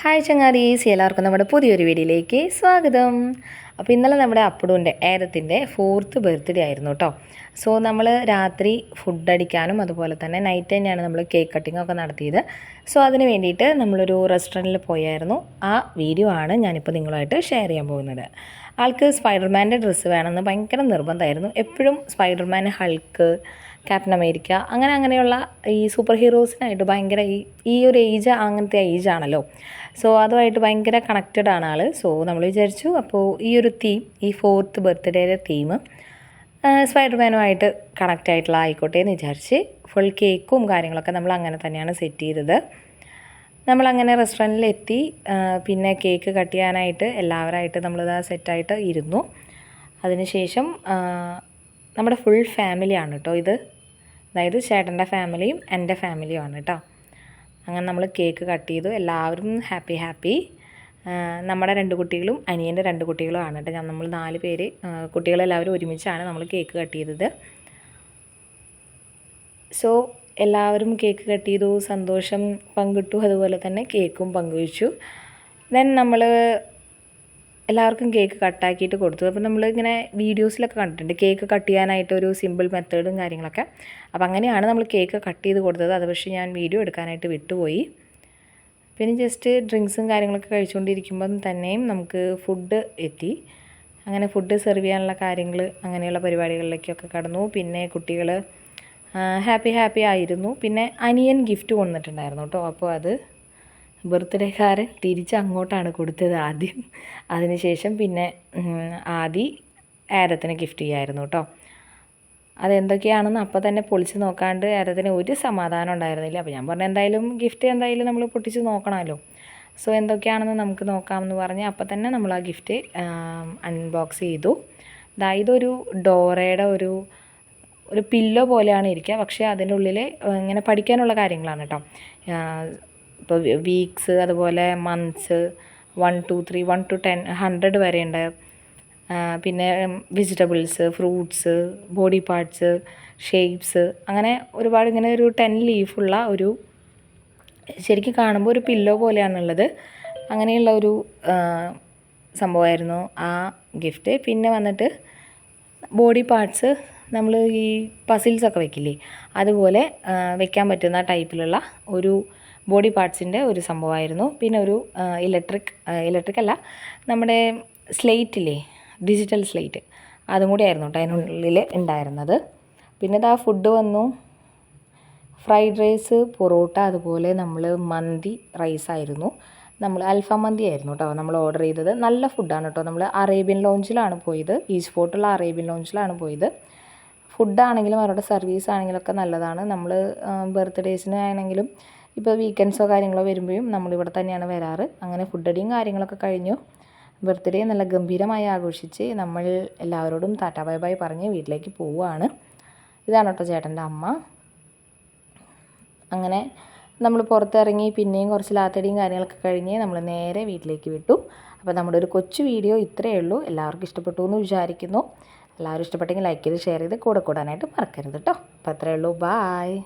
Hi ചങ്ങാതീസ്. എല്ലാവർക്കും നമ്മുടെ പുതിയൊരു വീഡിയോയിലേക്ക് സ്വാഗതം. അപ്പോൾ ഇന്നലെ നമ്മുടെ അപ്പുടുവിന്റെ ഏതത്തിന്റെ ഫോർത്ത് ബർത്ത്ഡേ ആയിരുന്നു കേട്ടോ സോ നമ്മൾ രാത്രി ഫുഡ് അടിക്കാനും അതുപോലെ തന്നെ നൈറ്റ് തന്നെയാണ് നമ്മൾ കേക്ക് കട്ടിംഗ് ഒക്കെ നടത്തിയത്. സോ അതിന് വേണ്ടിയിട്ട് നമ്മളൊരു റെസ്റ്റോറന്റിൽ പോയായിരുന്നു. ആ വീഡിയോ ആണ് ഞാനിപ്പോൾ നിങ്ങളുമായിട്ട് ഷെയർ ചെയ്യാൻ പോകുന്നത്. ആൾക്ക് സ്പൈഡർമാന്റെ ഡ്രസ്സ് വേണമെന്ന് ഭയങ്കര നിർബന്ധമായിരുന്നു. എപ്പോഴും സ്പൈഡർമാൻ ഹൾക്ക് ക്യാപ്റ്റൻ അമേരിക്ക അങ്ങനെ അങ്ങനെയുള്ള ഈ സൂപ്പർ ഹീറോസിനായിട്ട് ഭയങ്കര ഈ ഈ ഒരു ഏജ് അങ്ങനത്തെ ഏജ് ആണല്ലോ. സോ അതുമായിട്ട് ഭയങ്കര കണക്റ്റഡ് ആണ് ആൾ സോ നമ്മൾ വിചാരിച്ചു അപ്പോൾ ഈ ഒരു തീം ഈ ഫോർത്ത് ബർത്ത്ഡേയുടെ തീം സ്പൈഡർമാനുമായിട്ട് കണക്റ്റ് ആയിട്ടുള്ള ആയിക്കോട്ടെ എന്ന് വിചാരിച്ച് ഫുൾ കേക്കും കാര്യങ്ങളൊക്കെ നമ്മൾ അങ്ങനെ തന്നെയാണ് സെറ്റ് ചെയ്തത്. നമ്മളങ്ങനെ റെസ്റ്റോറന്റിൽ എത്തി പിന്നെ കേക്ക് കട്ട് ചെയ്യാനായിട്ട് എല്ലാവരായിട്ട് നമ്മളിത് സെറ്റായിട്ട് ഇരുന്നു. അതിനുശേഷം നമ്മുടെ ഫുൾ ഫാമിലിയാണ് കേട്ടോ ഇത്. അതായത് ചേട്ടന്റെ ഫാമിലിയും എന്റെ ഫാമിലിയുമാണ് കേട്ടോ അങ്ങനെ നമ്മൾ കേക്ക് കട്ട് ചെയ്തു. എല്ലാവരും ഹാപ്പി ഹാപ്പി നമ്മുടെ രണ്ട് കുട്ടികളും അനിയന്റെ രണ്ട് കുട്ടികളുമാണ് കേട്ടോ ഞാൻ നമ്മൾ നാല് പേര് കുട്ടികളെല്ലാവരും ഒരുമിച്ചാണ് നമ്മൾ കേക്ക് കട്ട് ചെയ്തത്. സോ എല്ലാവരും കേക്ക് കട്ട് ചെയ്തു. സന്തോഷം പങ്കിട്ടു. അതുപോലെ തന്നെ കേക്കും പങ്കുവച്ചു. ദെൻ നമ്മൾ എല്ലാവർക്കും കേക്ക് കട്ടാക്കിയിട്ട് കൊടുത്തു. അപ്പോൾ നമ്മൾ ഇങ്ങനെ വീഡിയോസിലൊക്കെ കണ്ടിട്ടുണ്ട്. കേക്ക് കട്ട് ചെയ്യാനായിട്ട് ഒരു സിമ്പിൾ മെത്തേഡും കാര്യങ്ങളൊക്കെ. അപ്പോൾ അങ്ങനെയാണ് നമ്മൾ കേക്ക് കട്ട് ചെയ്ത് കൊടുത്തത്. അത് പക്ഷേ ഞാൻ വീഡിയോ എടുക്കാനായിട്ട് വിട്ടുപോയി. പിന്നെ ജസ്റ്റ് ഡ്രിങ്ക്സും കാര്യങ്ങളൊക്കെ കഴിച്ചുകൊണ്ടിരിക്കുമ്പം തന്നെയും നമുക്ക് ഫുഡ് എത്തി. അങ്ങനെ ഫുഡ് സെർവ് ചെയ്യാനുള്ള കാര്യങ്ങൾ അങ്ങനെയുള്ള പരിപാടികളിലേക്കൊക്കെ കടന്നു. പിന്നെ കുട്ടികൾ ഹാപ്പി ഹാപ്പി ആയിരുന്നു. പിന്നെ അനിയൻ ഗിഫ്റ്റ് കൊണ്ടിട്ടുണ്ടായിരുന്നു കേട്ടോ. അപ്പോൾ അത് ബർത്ത്ഡേക്കാരൻ തിരിച്ച് അങ്ങോട്ടാണ് കൊടുത്തത് ആദ്യം. അതിനുശേഷം പിന്നെ ആദി ആരത്തിന് ഗിഫ്റ്റ് ചെയ്യായിരുന്നു കേട്ടോ അതെന്തൊക്കെയാണെന്ന് അപ്പോൾ തന്നെ പൊളിച്ച് നോക്കാണ്ട് ആരത്തിന് ഒരു സമാധാനം ഉണ്ടായിരുന്നില്ല. അപ്പോൾ ഞാൻ പറഞ്ഞു എന്തായാലും ഗിഫ്റ്റ് എന്തായാലും നമ്മൾ പൊട്ടിച്ച് നോക്കണമല്ലോ. സോ എന്തൊക്കെയാണെന്ന് നമുക്ക് നോക്കാമെന്ന് പറഞ്ഞ് അപ്പോൾ തന്നെ നമ്മൾ ആ ഗിഫ്റ്റ് അൺബോക്സ് ചെയ്തു. ദാ ഇതൊരു ഡോറയുടെ ഒരു ഒരു പില്ലോ പോലെയാണ് ഇരിക്കുക. പക്ഷേ അതിന്റെ ഉള്ളിൽ ഇങ്ങനെ പഠിക്കാനുള്ള കാര്യങ്ങളാണ് കേട്ടോ ഇപ്പോൾ വീക്സ് അതുപോലെ months one two three one two ten hundred വരെയുണ്ട് പിന്നെ vegetables fruits body parts shapes അങ്ങനെ ഒരുപാട് ഇങ്ങനെ ഒരു ടെൻ ലീഫുള്ള ഒരു ശരിക്കും കാണുമ്പോൾ ഒരു പില്ലോ പോലെയാണുള്ളത്. അങ്ങനെയുള്ള ഒരു സംഭവമായിരുന്നു ആ ഗിഫ്റ്റ് പിന്നെ വന്നിട്ട് ബോഡി പാർട്സ് നമ്മൾ ഈ പസിൽസൊക്കെ വെക്കില്ലേ? അതുപോലെ വെക്കാൻ പറ്റുന്ന ടൈപ്പിലുള്ള ഒരു ബോഡി പാർട്സിന്റെ ഒരു സംഭവമായിരുന്നു. പിന്നെ ഒരു ഇലക്ട്രിക് ഇലക്ട്രിക് അല്ല നമ്മുടെ സ്ലേറ്റ് ഇല്ലേ ഡിജിറ്റൽ സ്ലേറ്റ് അതും കൂടി ആയിരുന്നു കേട്ടോ അതിനുള്ളിൽ ഉണ്ടായിരുന്നത്. പിന്നെ ഇതാ ഫുഡ് വന്നു. ഫ്രൈഡ് റൈസ് പൊറോട്ട അതുപോലെ നമ്മൾ മന്തി റൈസ് ആയിരുന്നു. നമ്മൾ അൽഫാം മന്തി ആയിരുന്നു കേട്ടോ നമ്മൾ ഓർഡർ ചെയ്തത്. നല്ല ഫുഡാണ് കേട്ടോ നമ്മൾ അറേബ്യൻ ലോഞ്ചിലാണ് പോയത്. ഈസ്റ്റ് ഫോർട്ടുള്ള അറേബ്യൻ ലോഞ്ചിലാണ് പോയത്. ഫുഡാണെങ്കിലും അവരുടെ സർവീസ് ആണെങ്കിലും ഒക്കെ നല്ലതാണ്. നമ്മൾ ബർത്ത്ഡേസിന് ആണെങ്കിലും ഇപ്പോൾ വീക്കെൻഡ്സോ കാര്യങ്ങളോ വരുമ്പോഴും നമ്മളിവിടെ തന്നെയാണ് വരാറ്. അങ്ങനെ ഫുഡ് അടിയും കാര്യങ്ങളൊക്കെ കഴിഞ്ഞു. ബർത്ത്ഡേ നല്ല ഗംഭീരമായി ആഘോഷിച്ച് നമ്മൾ എല്ലാവരോടും ടാറ്റാ ബൈ ബൈ പറഞ്ഞ് വീട്ടിലേക്ക് പോവുകയാണ്. ഇതാണ് കേട്ടോ ചേട്ടന്റെ അമ്മ. അങ്ങനെ നമ്മൾ പുറത്തിറങ്ങി പിന്നെയും കുറച്ച് ലാത്തടിയും കാര്യങ്ങളൊക്കെ കഴിഞ്ഞ് നമ്മൾ നേരെ വീട്ടിലേക്ക് വിട്ടു. അപ്പോൾ നമ്മുടെ ഒരു കൊച്ചു വീഡിയോ ഇത്രയേ ഉള്ളൂ. എല്ലാവർക്കും ഇഷ്ടപ്പെട്ടു എന്ന് വിചാരിക്കുന്നു. എല്ലാവരും ഇഷ്ടപ്പെട്ടെങ്കിൽ ലൈക്ക് ചെയ്ത് ഷെയർ ചെയ്ത് കൂടെ കൂടാനായിട്ട് മറക്കരുത് കേട്ടോ. അപ്പോൾ അത്രയേ ഉള്ളൂ. ബായ്